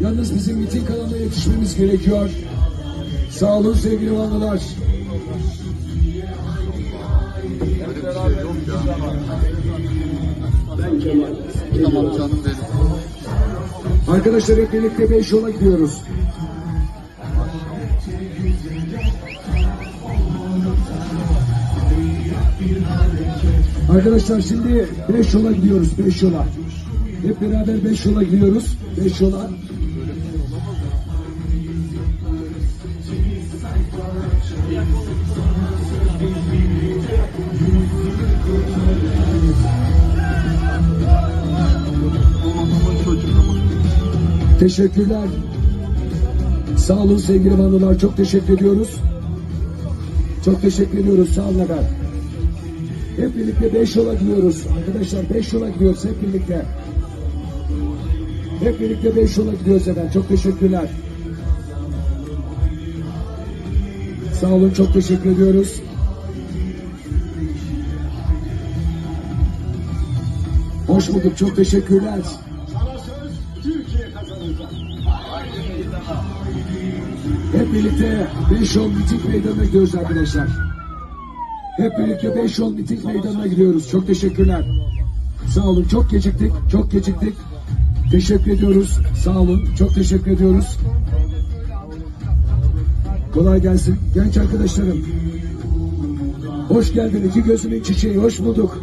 Yalnız bizim miting alanına yetişmemiz gerekiyor. Sağ olun sevgili ya. Tamam canım benim. Arkadaşlar hep birlikte 5 yola gidiyoruz. Arkadaşlar şimdi 5 yola gidiyoruz 5 yola. Hep beraber 5 yola gidiyoruz 5 yola. Teşekkürler. Sağ olun sevgili vallalar çok teşekkür ediyoruz. Çok teşekkür ediyoruz sağ olun efendim. Hep birlikte 5 yola gidiyoruz. Arkadaşlar 5 yola gidiyoruz hep birlikte. Hep birlikte 5 yola gidiyoruz efendim. Çok teşekkürler. Sağ olun çok teşekkür ediyoruz. Hoş bulduk çok teşekkürler. Hep birlikte 5 yol miting meydanına gidiyoruz arkadaşlar. Hep birlikte 5 yol miting meydanına gidiyoruz. Çok teşekkürler. Sağ olun. Çok geciktik. Çok geciktik. Teşekkür ediyoruz. Sağ olun. Çok teşekkür ediyoruz. Kolay gelsin. Genç arkadaşlarım. Hoş geldin. İki gözümün çiçeği. Hoş bulduk.